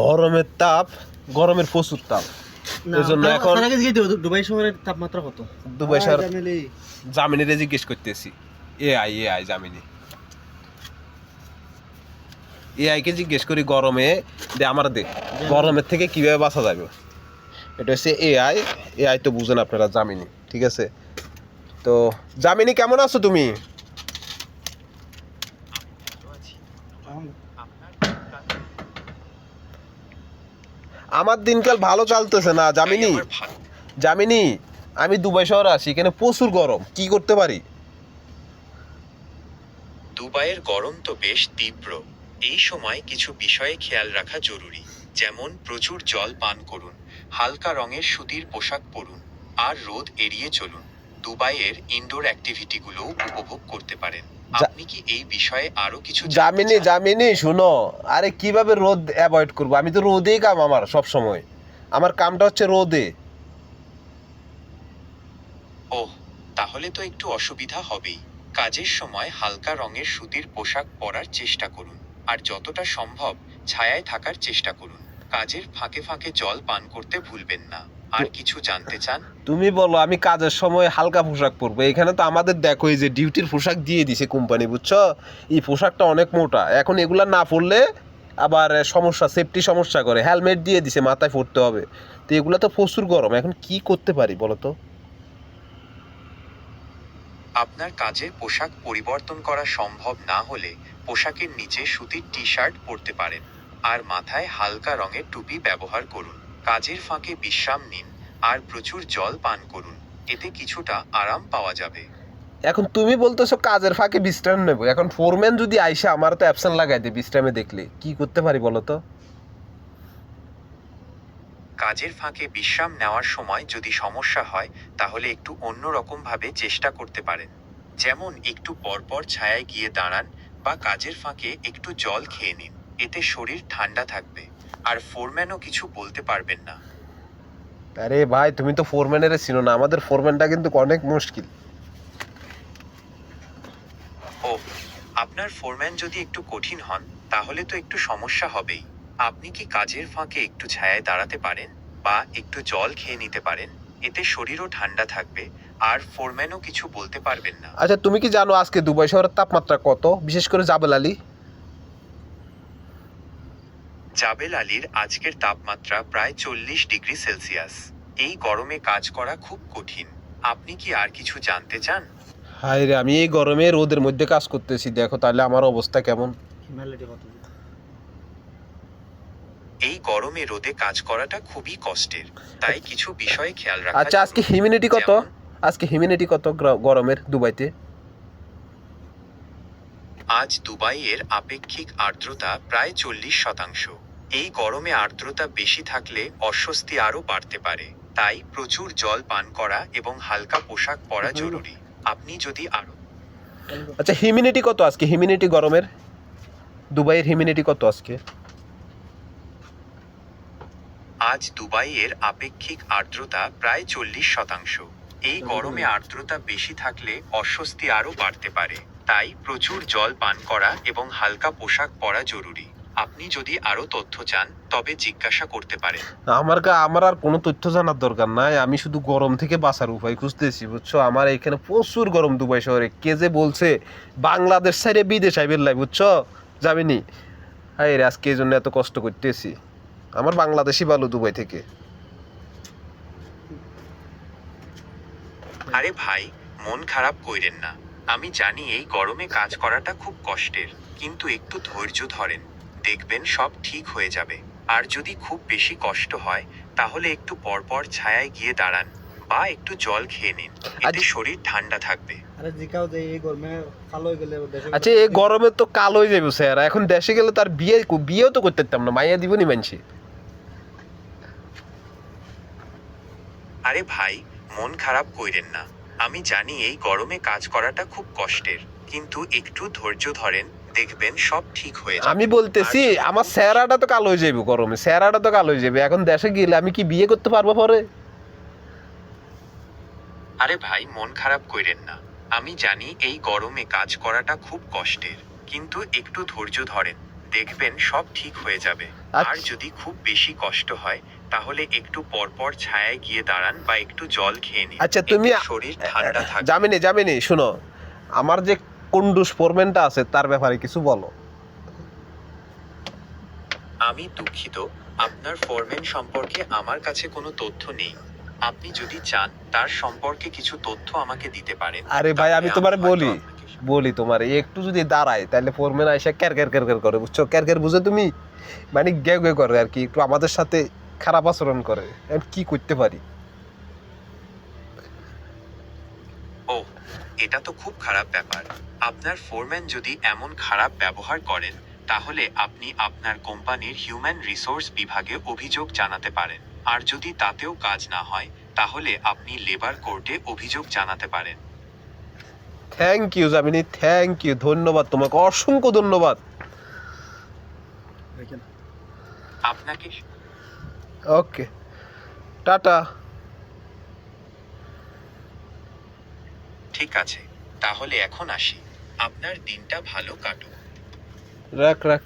গরমের তাপ গরমের প্রচুর তাপ। এই এখন দুবাই শহরের তাপমাত্রা কত? দুবাই শহর জামিনিরে জিজ্ঞেস করতেছি। A I A I Gemini. AI কে জিজ্ঞেস করি গরমে দে আমার দে। গরমের থেকে কীভাবে বাঁচা যাবে? এটা হচ্ছে এআই। এআই তো বুঝেন আপনারা জামিনি। ঠিক আছে? তো জামিনি কেমন আছো তুমি? আমার দিনকাল ভালো চলতেছে না জামিনি জামিনি আমি দুবাই শহরে আছি এখানে প্রচুর গরম কি করতে পারি? দুবাইয়ের গরম তো বেশ তীব্র। এই সময় কিছু বিষয়ে খেয়াল রাখা জরুরি যেমন প্রচুর জল পান করুন হালকা রঙের সুতির পোশাক পরুন আর রোদ এড়িয়ে চলুন। দুবাইয়ের ইনডোর অ্যাক্টিভিটিগুলোও উপভোগ করতে পারেন। আপনি কি এই বিষয়ে আরও কিছু জামিনি জামিনি শুনো। আরে কীভাবে রোদ অ্যাভয়েড করব? আমি তো রোদেই কাম আমার সব সময় আমার কামটা হচ্ছে রোদে। ওহ তাহলে তো একটু অসুবিধা হবেই। কাজের সময় হালকা রঙের সুতির পোশাক পরার চেষ্টা করুন। আর যতটা সম্ভব ছায়ায় থাকার চেষ্টা করুন। কাজের ফাঁকে ফাঁকে জল পান করতে ভুলবেন না। আর কিছু জানতে চান? তুমি বলো আমি কাজের সময় হালকা পোশাক পরবো। এখানে তো আমাদের দেখো এই যে ডিউটির পোশাক দিয়ে দিছে কোম্পানি বুঝছ? এই পোশাকটা অনেক মোটা। এখন এগুলা না পরলে আবার সমস্যা সেফটি সমস্যা করে। হেলমেট দিয়ে দিছে মাথায় পরতে হবে। তো এগুলো তো প্রচুর গরম। এখন কি করতে পারি বলো তো? আপনার কাজের পোশাক পরিবর্তন করা সম্ভব না হলে পোশাকের নিচে সুতির টি শার্ট পরতে পারেন। আর মাথায় হালকা রঙের টুপি ব্যবহার করুন। কাজের ফাঁকে বিশ্রাম নিন আর প্রচুর জল পান করুন। এতে কিছুটা আরাম পাওয়া যাবে। এখন তুমি বলতেছো কাজের ফাঁকে বিশ্রাম নেব। এখন ফোরম্যান যদি আইসে আমার তো অ্যাবসেন্ট লাগাই দে বিশ্রামে দেখলে। কি করতে পারি বলো তো? কাজের ফাঁকে বিশ্রাম নেওয়ার সময় যদি সমস্যা হয় তাহলে একটু অন্যরকম ভাবে চেষ্টা করতে পারেন। যেমন একটু পরপর ছায়ায় গিয়ে দাঁড়ান বা কাজের ফাঁকে একটু জল খেয়ে নিন। এতে শরীর ঠান্ডা থাকবে। আর ফোরম্যানও কিছু বলতে পারবেন না। আরে ভাই তুমি তো ফোরম্যানের ছিল না। আমাদের ফোরম্যানটা কিন্তু অনেক মুশকিল। ও আপনার ফোরম্যান যদি একটু কঠিন হন তাহলে তো একটু সমস্যা হবেই। আপনি কি কাজের ফাঁকে একটু ছায়ায় দাঁড়াতে পারেন বা একটু জল খেয়ে নিতে পারেন? এতে শরীরও ঠান্ডা থাকবে আর ফোরম্যানও কিছু বলতে পারবেন না। আচ্ছা তুমি কি জানো আজকে দুবাই শহরের তাপমাত্রা কত? বিশেষ করে জাবেল আলী। জাবেল আলীর আজকের তাপমাত্রা প্রায় চল্লিশ ডিগ্রি সেলসিয়াস। এই গরমে কাজ করা খুব কঠিন। আপনি কি আর কিছু জানতে চান? হাই রে আমি এই গরমে রোদের মধ্যে কাজ করতেছি। দেখো তাহলে আমার অবস্থা কেমন? এই গরমে রোদে কাজ করাটা খুবই কষ্টের। তাই কিছু বিষয়ে খেয়াল রাখা আচ্ছা আজকে। হিউমিডিটি কত? আজকে হিউমিডিটি কত গরমের দুবাইতে? আজ দুবাইয়ের আপেক্ষিক আর্দ্রতা প্রায় চল্লিশ শতাংশ। এই গরমে আর্দ্রতা বেশি থাকলে অস্বস্তি আরও বাড়তে পারে। তাই প্রচুর জল পান করা এবং হালকা পোশাক পরা জরুরি। আপনি যদি আরও আচ্ছা হিউমিডিটি কত আজকে? হিউমিডিটি গরমের? দুবাইয়ের হিউমিডিটি কত আজকে? আজ দুবাইয়ের আপেক্ষিক আর্দ্রতা প্রায় চল্লিশ শতাংশ। এই গরমে আর্দ্রতা বেশি থাকলে অস্বস্তি আরও বাড়তে পারে। তাই প্রচুর জল পান করা এবং হালকা পোশাক পরা জরুরি। আপনি যদি আরও তথ্য চান তবে জিজ্ঞাসা করতে পারেন। আমার কা আমার আর কোনো তথ্য জানার দরকার নাই। আমি শুধু গরম থেকে বাঁচার উপায় খুঁজতেছি বুঝছ? আমার এখানে প্রচুর গরম দুবাই শহরে। কে যে বলছে বাংলাদেশ সাইডে বিদেশ আইবের লাই বুঝছ? যাবিনি? হাই রে আজকে এই জন্য এত কষ্ট করতেছি। আমার বাংলাদেশি ভালো দুবাই থেকে। আরে ভাই মন খারাপ কইরেন না। আমি জানি এই গরমে কাজ করাটা খুব কষ্টের কিন্তু একটু ধৈর্য ধরেন। দেখবেন সব ঠিক হয়ে যাবে। আর যদি খুব বেশি কষ্ট হয় তাহলে একটু পরপর ছায়ায় গিয়ে দাঁড়ান বা একটু জল খেয়ে নিন। এতে আজ- শরীর ঠান্ডা থাকবে। আরে জিকাও যে এই গরমে কালো গেলে দেশে আচ্ছা এই গরমে তো কালো হয়ে যাবে স্যার। এখন দেশে গেলে তার বিয়ে বিয়েও তো করতে পারতাম না। মাইয়া দিব নি মানছি। আরে ভাই মন খারাপ কইরেন না। আমি জানি এই গরমে কাজ করাটা খুব কষ্টের। কিন্তু একটু ধৈর্য ধরেন দেখবেন সব ঠিক হয়ে যাবে। আমি বলতেছি আমার স্যারাটা তো কালো হয়ে যাবে গরমে স্যারাটা তো কালো হয়ে যাবে। এখন দেশে গেলে আমি কি বিয়ে করতে পারব পরে? আরে ভাই মন খারাপ কইরেন না। আমি জানি এই গরমে কাজ করাটা খুব কষ্টের কিন্তু একটু ধৈর্য ধরেন দেখবেন সব ঠিক হয়ে যাবে। আচ্ছা। আর যদি খুব বেশি কষ্ট হয় তাহলে একটু পরপর ছায়ায় গিয়ে দাঁড়ান বা একটু জল খেয়ে নিন। আচ্ছা, তুমি- শরীর ঠান্ডা থাকবে জামিনি জামিনি শুনো। আমার যে কুন্ডুস ফোরম্যানটা আছে তার ব্যাপারে কিছু বলো। আমি দুঃখিত আপনার ফোরম্যান সম্পর্কে আমার কাছে কোনো তথ্য নেই। আপনি যদি চান তার সম্পর্কে কিছু তথ্য আমাকে দিতে পারেন আরে ভাই আমি তোমার বলি বলি তোমার একটু যদি দাঁড়ায় তাহলে ফোরম্যান আইসা ক্যার ক্যার ক্যার ক্যার করে বুঝছ? ক্যার ক্যার বুঝে তুমি? মানে গে গে করে আর কি একটু আমাদের সাথে খারাপ আচরণ করে কি করতে পারি? এটা তো খুব খারাপ ব্যাপার। আপনার ফোরম্যান যদি এমন খারাপ ব্যবহার করেন তাহলে আপনি আপনার কোম্পানির হিউম্যান রিসোর্স বিভাগে অভিযোগ জানাতে পারেন। আর যদি তাতেও কাজ না হয় তাহলে আপনি লেবার কোর্টে অভিযোগ জানাতে পারেন। Thank you Gemini thank you ধন্যবাদ তোমাকে অসংখ্য ধন্যবাদ। আপনাকে ওকে টাটা। ঠিক আছে তাহলে এখন আসি। আপনার দিনটা ভালো কাটুক। রাখ রাখ।